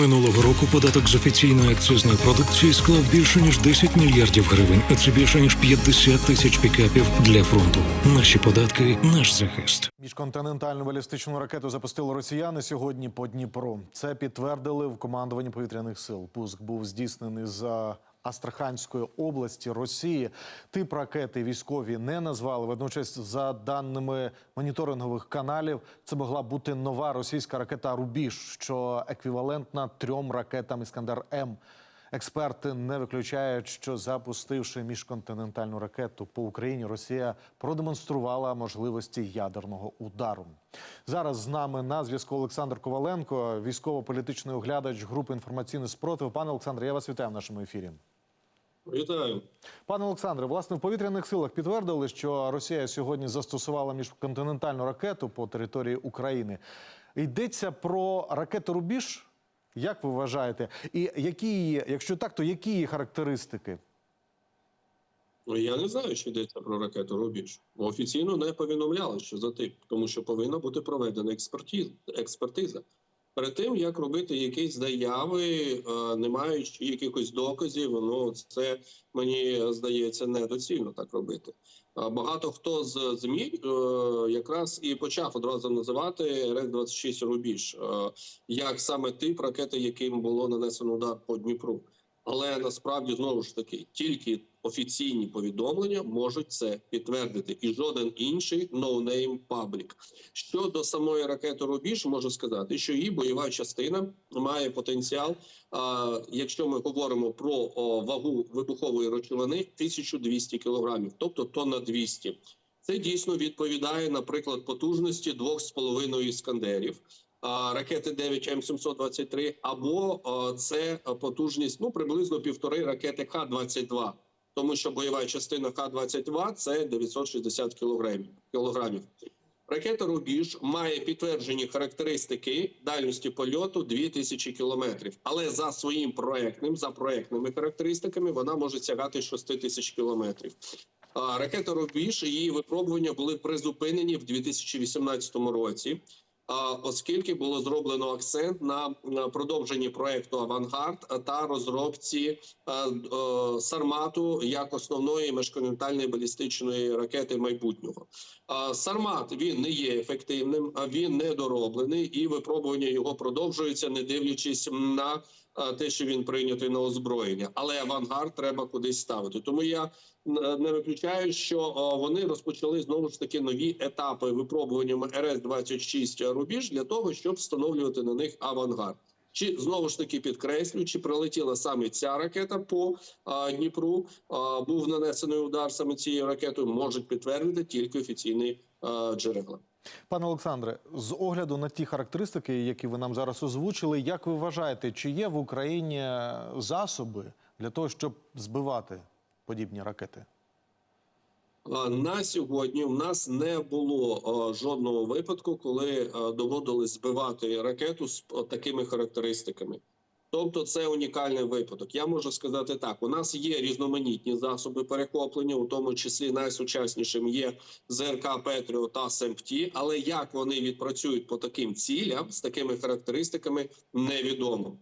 Минулого року податок з офіційної акцизної продукції склав більше ніж 10 мільярдів гривень, а це більше ніж 50 тисяч пікапів для фронту. Наші податки, наш захист. Міжконтинентальну балістичну ракету запустили росіяни сьогодні по Дніпру. Це підтвердили в командуванні повітряних сил. Пуск був здійснений з Астраханської області Росії. Тип ракети військові не назвали. Водночас, за даними моніторингових каналів, це могла бути нова російська ракета Рубіж, що еквівалентна трьом ракетам Іскандер М. Експерти не виключають, що запустивши міжконтинентальну ракету по Україні, Росія продемонструвала можливості ядерного удару. Зараз з нами на зв'язку Олександр Коваленко, військово-політичний оглядач групи інформаційний спротив. Пане Олександре, я вас вітаю в нашому ефірі. Вітаю. Пане Олександре, власне, в повітряних силах підтвердили, що Росія сьогодні застосувала міжконтинентальну ракету по території України. Йдеться про ракету Рубіж. Як ви вважаєте? І які її, якщо так, то які її характеристики? Ну я не знаю, чи йдеться про ракету Рубіж. Офіційно не повідомляли, що за тип, тому що повинна бути проведена експертиза. Перед тим як робити якісь заяви, е, не маючи якихось доказів, ну це мені здається недоцільно так робити. Багато хто з змі е, якраз і почав одразу називати РС-26 Рубіж е, як саме тип ракети, яким було нанесено удар по Дніпру. Але насправді знову ж таки тільки офіційні повідомлення можуть це підтвердити, і жоден інший no-name паблік. Щодо самої ракети Рубіж, можу сказати, що її бойова частина має потенціал. А, якщо ми говоримо про о, вагу вибухової речовини 1200 кілограмів, тобто тонна 200. Це дійсно відповідає, наприклад, потужності двох з половиною іскандерів. А, Ракети 9 М723, або це потужність ну приблизно півтори ракети Х-22, тому що бойова частина Х-22 – це 960 кілограмів. Ракета Рубіж має підтверджені характеристики дальності польоту 2000 кілометрів, але за своїм проектним, за проектними характеристиками, вона може сягати 6000 кілометрів. Ракета Рубіж її випробування були призупинені в 2018 році. Оскільки було зроблено акцент на продовженні проекту Авангард та розробці е, е, Сармату як основної міжконтинентальної балістичної ракети майбутнього. Сармат він не є ефективним, він недороблений, і випробування його продовжується, не дивлячись на те, що він прийнятий на озброєння. Але авангард треба кудись ставити. Тому я не виключаю, що вони розпочали знову ж таки нові етапи випробування РС 26 рубіж для того, щоб встановлювати на них авангард. Чи знову ж таки підкреслю, чи прилетіла саме ця ракета по а, Дніпру? А, був нанесений удар саме цією ракетою, можуть підтвердити тільки офіційні а, джерела. Пане Олександре, з огляду на ті характеристики, які ви нам зараз озвучили, як ви вважаєте, чи є в Україні засоби для того, щоб збивати подібні ракети? На сьогодні в нас не було жодного випадку, коли доводилось збивати ракету з такими характеристиками. Тобто, це унікальний випадок. Я можу сказати так: у нас є різноманітні засоби перехоплення, у тому числі найсучаснішим є ЗРК Петріо та СМПТ, але як вони відпрацюють по таким цілям з такими характеристиками, невідомо.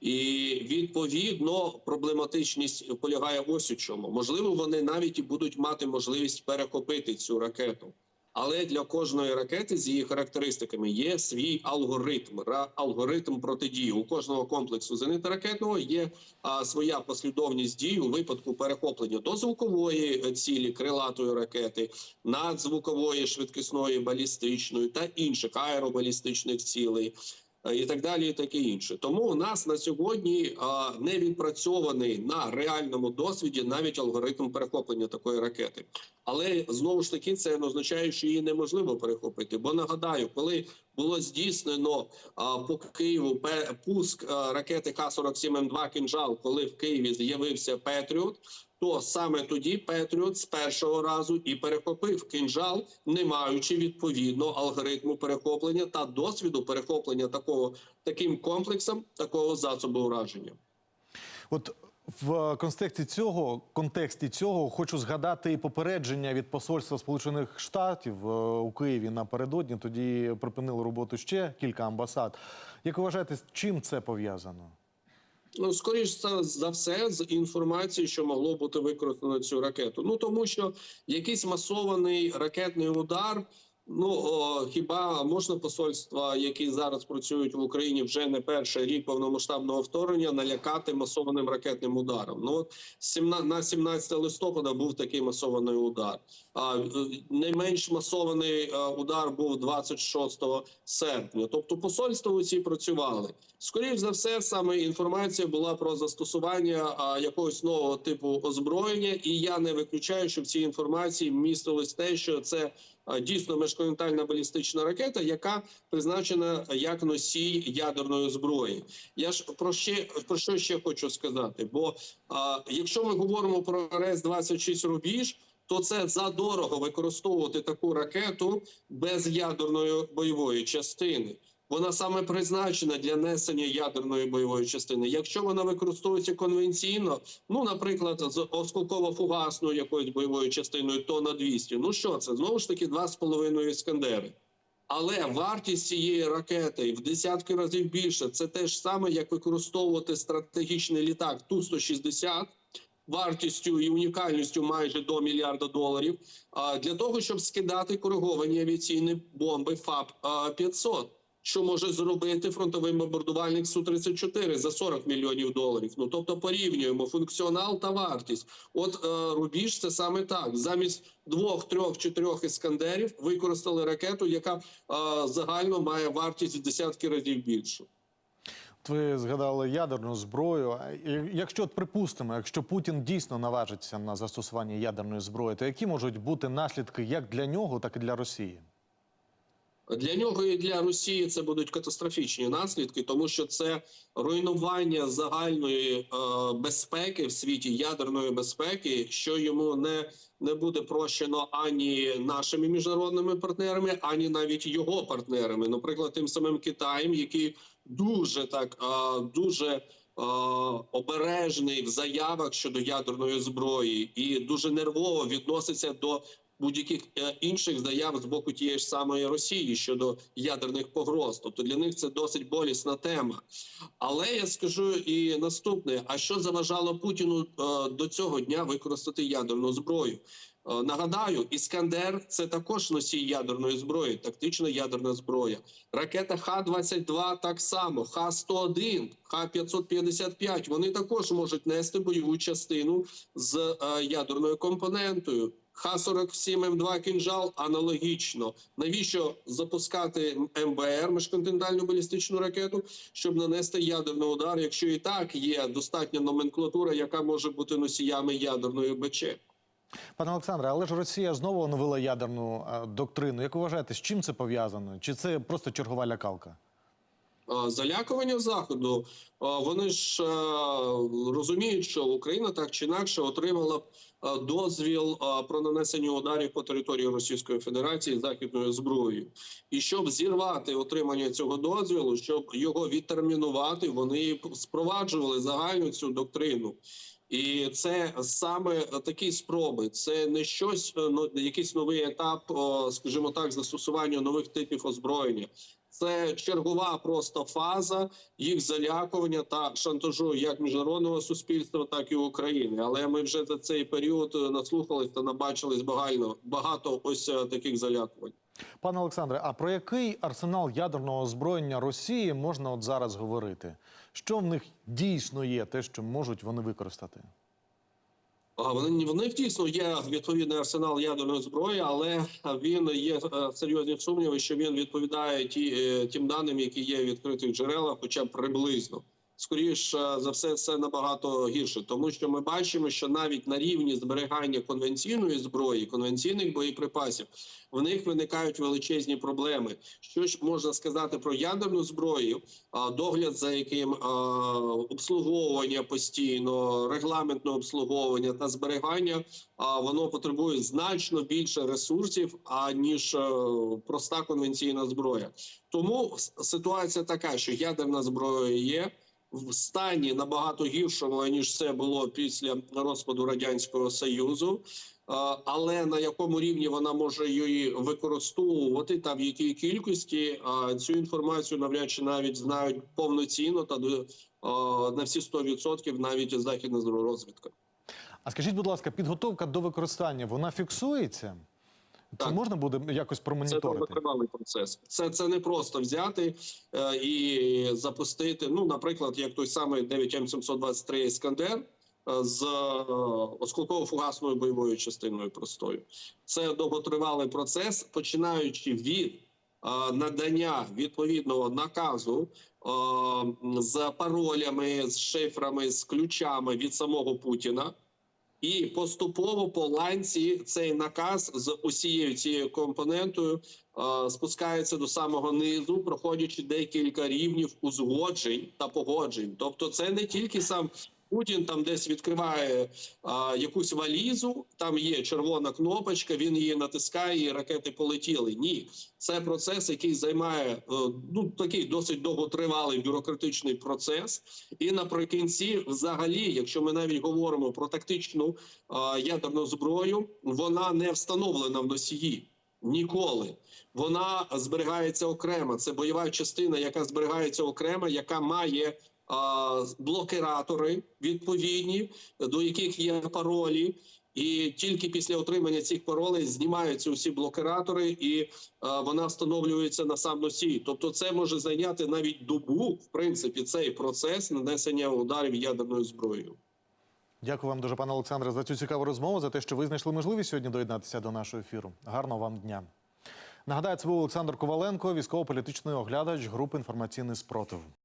І відповідно проблематичність полягає ось у чому. Можливо, вони навіть і будуть мати можливість перехопити цю ракету. Але для кожної ракети з її характеристиками є свій алгоритм, алгоритм протидії. У кожного комплексу зенитно-ракетного є а, своя послідовність дій у випадку перехоплення до звукової е, цілі крилатої ракети, надзвукової швидкісної балістичної та інших аеробалістичних цілей. Е, І так далі, і таке інше. Тому у нас на сьогодні не відпрацьований на реальному досвіді навіть алгоритм перехоплення такої ракети. Але знову ж таки це не означає, що її неможливо перехопити. Бо нагадаю, коли було здійснено а, по Києву пуск ракети Х-47М2 «Кинжал», коли в Києві з'явився Петріот, то саме тоді Петріот з першого разу і перехопив кинжал, не маючи відповідно алгоритму перехоплення та досвіду перехоплення такого таким комплексом такого засобу ураження. От в контексті цього контексті цього хочу згадати і попередження від посольства Сполучених Штатів е, у Києві напередодні. Тоді припинили роботу ще кілька амбасад. Як ви вважаєте, з чим це пов'язано? Ну, скоріш за- все, з інформації, що могло бути використано цю ракету. Ну тому що якийсь масований ракетний удар. Ну о, хіба можна посольства, які зараз працюють в Україні вже не перший рік повномасштабного вторгнення, налякати масованим ракетним ударом? Ну от 17, на 17 листопада був такий масований удар. А е, не менш масований е, удар був 26 серпня. Тобто посольства усі працювали. Скоріше за все, саме інформація була про застосування якогось нового типу озброєння, і я не виключаю, що в цій інформації містилось те, що це дійсно межконтинентальна балістична ракета, яка призначена як носій ядерної зброї. Я ж про ще про що ще хочу сказати? Бо а, якщо ми говоримо про РС 26 рубіж. То це задорого використовувати таку ракету без ядерної бойової частини. Вона саме призначена для несення ядерної бойової частини. Якщо вона використовується конвенційно, ну наприклад, з осколково-фугасною якоюсь бойовою частиною, то на 200, Ну що це знову ж таки 2,5 іскандери. Але вартість цієї ракети в десятки разів більше. Це те ж саме, як використовувати стратегічний літак Ту-160 вартістю і унікальністю майже до мільярда доларів. Для того, щоб скидати кориговані авіаційні бомби ФАП 500 що може зробити фронтовий бомбардувальник су 34 за 40 мільйонів доларів. Ну тобто порівнюємо функціонал та вартість. От е, рубіж це саме так. Замість двох, трьох, чотирьох іскандерів використали ракету, яка е, загально має вартість в десятки разів більшу. Ви згадали ядерну зброю. Якщо от припустимо, якщо Путін дійсно наважиться на застосування ядерної зброї, то які можуть бути наслідки як для нього, так і для Росії? Для нього і для Росії це будуть катастрофічні наслідки, тому що це руйнування загальної е, безпеки в світі ядерної безпеки, що йому не, не буде прощено ані нашими міжнародними партнерами, ані навіть його партнерами, наприклад, тим самим Китаєм, який дуже так е, дуже. е, Обережний в заявах щодо ядерної зброї і дуже нервово відноситься до будь-яких е, інших заяв з боку тієї ж самої Росії щодо ядерних погроз. Тобто для них це досить болісна тема. Але я скажу і наступне: а що заважало Путіну е, до цього дня використати ядерну зброю? Е, Нагадаю, Іскандер це також носій ядерної зброї, тактична ядерна зброя. Ракета Х-22 так само, Х-101, Х-555, Вони також можуть нести бойову частину з ядерною компонентою. Х-47М2 «Кінжал» аналогічно. Навіщо запускати МБР, міжконтинентальну балістичну ракету, щоб нанести ядерний удар, якщо і так є достатня номенклатура, яка може бути носіями ядерної БЧ? Пане Олександре, але ж Росія знову оновила ядерну е, доктрину. Як ви вважаєте, з чим це пов'язано? Чи це просто чергова лякалка? Залякування заходу вони ж розуміють, що Україна так чи інакше отримала а, дозвіл про нанесення ударів по території Російської Федерації західною зброєю, і щоб зірвати отримання цього дозволу, щоб його відтермінувати, вони спроваджували загальну цю доктрину. І це саме такі спроби. Це не щось, е, ну, якийсь новий етап, скажімо так, застосування нових типів озброєння. Це чергова просто фаза їх залякування та шантажу як міжнародного суспільства, так і України. Але ми вже за цей період е, наслухались та набачились багально багато ось е, таких залякувань. Пане Олександре, а про який арсенал ядерного озброєння Росії можна от зараз говорити? Що в них дійсно є, те, що можуть вони використати? Вони в них дійсно є відповідний арсенал ядерної зброї, але він є е, серйозні сумніви, що він відповідає ті, е, тим даним, які є в відкритих джерелах, хоча приблизно. Скоріше за все, це набагато гірше, тому що ми бачимо, що навіть на рівні зберігання конвенційної зброї, конвенційних боєприпасів, в них виникають величезні проблеми. Що ж можна сказати про ядерну зброю? Догляд за яким обслуговування постійно, регламентне обслуговування та зберігання, воно потребує значно більше ресурсів аніж е, проста конвенційна зброя. Тому ситуація така, що ядерна зброя є. В стані набагато гіршому ніж це було після розпаду радянського союзу. Але на якому рівні вона може її використовувати та в якій кількості цю інформацію навряд чи навіть знають повноцінно та на всі 100% навіть західна розвідка. А скажіть, будь ласка, підготовка до використання вона фіксується? Це можна буде якось Це промоніторити? довготривалий процес. Це, це не просто взяти е, і запустити. Ну, наприклад, як той самий 9М723 Іскандер е, з е, осколково-фугасною бойовою частиною простою. Це довготривалий процес, починаючи від е, надання відповідного наказу е, з паролями, з шифрами, з ключами від самого Путіна. І поступово по ланці цей наказ з усією цією компонентою е, спускається до самого низу, проходячи декілька рівнів узгоджень та погоджень. Тобто, це не тільки сам Путін там десь відкриває е, якусь валізу, там є червона кнопочка, він її натискає, і ракети полетіли. Ні, це процес, який займає е, ну такий досить довготривалий бюрократичний процес. І наприкінці, взагалі, якщо ми навіть говоримо про тактичну е, ядерну зброю, вона не встановлена в носії. Ніколи вона зберігається окремо. Це бойова частина, яка зберігається окремо, яка має а, блокиратори відповідні, до яких є паролі. І тільки після отримання цих паролей знімаються усі блокиратори, і е, вона встановлюється на сам носій. Тобто, це може зайняти навіть добу, в принципі, цей процес нанесення ударів ядерною зброєю. Дякую вам дуже, пане Олександре, за цю цікаву розмову, за те, що ви знайшли можливість сьогодні доєднатися до нашого ефіру. Гарного вам дня. Нагадаю, це був Олександр Коваленко, військово-політичний оглядач групи інформаційний спротив.